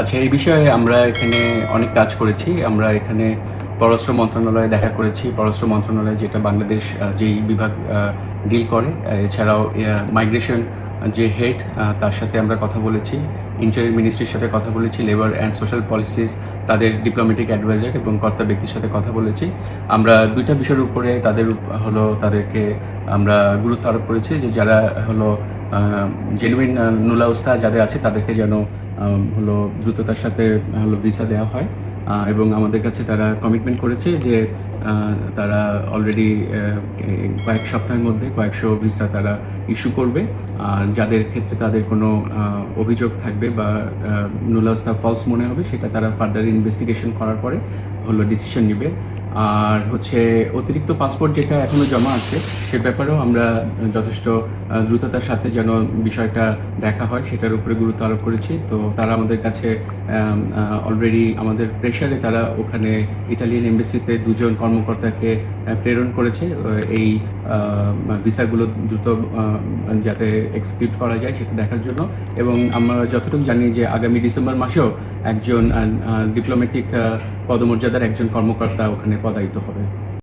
আচ্ছা এই বিষয়ে আমরা এখানে অনেক কাজ করেছি। আমরা এখানে পররাষ্ট্র মন্ত্রণালয়ে দেখা করেছি। পররাষ্ট্র মন্ত্রণালয় যেটা বাংলাদেশ যেই বিভাগ ডিল করে এছাড়াও মাইগ্রেশন যে হেড তার সাথে আমরা কথা বলেছি। ইন্টারিয়ার মিনিস্ট্রির সাথে কথা বলেছি। লেবার অ্যান্ড সোশ্যাল পলিসিস তাদের ডিপ্লোমেটিক অ্যাডভাইজার এবং কর্তা ব্যক্তির সাথে কথা বলেছি। আমরা দুইটা বিষয়ের উপরে তাদের হলো তাদেরকে আমরা গুরুত্ব আরোপ করেছি যে যারা হলো জেনুইন নুলাউস্তা যাদের আছে তাদেরকে যেন হলো দ্রুততার সাথে, হলো ভিসা দেওয়া হয়। এবং আমাদের কাছে তারা কমিটমেন্ট করেছে যে তারা অলরেডি কয়েক সপ্তাহের মধ্যে কয়েকশো ভিসা তারা ইস্যু করবে। আর যাদের ক্ষেত্রে তাদের কোনো অভিযোগ থাকবে বা নুলাউস্তা ফলস মনে হবে, সেটা তারা ফার্দার ইনভেস্টিগেশন করার পরে হলো ডিসিশন নেবে। আর হচ্ছে অতিরিক্ত পাসপোর্ট যেটা এখনও জমা আছে, সে ব্যাপারেও আমরা যথেষ্ট দ্রুততার সাথে যেন বিষয়টা দেখা হয়, সেটার উপরে গুরুত্ব আরোপ করেছি। তো তারা আমাদের কাছে অলরেডি আমাদের প্রেশারে তারা ওখানে ইটালিয়ান এমবেসিতে দুজন কর্মকর্তাকে প্রেরণ করেছে। এই ভিসাগুলো দ্রুত যাতে এক্সিকিউট করা যায় সেটা দেখার জন্য। এবং আমরা যতটুকু জানি যে আগামী ডিসেম্বর মাসেও একজন ডিপ্লোম্যাটিক পদমর্যাদার একজন কর্মকর্তা ওখানে পদায়িত হবে।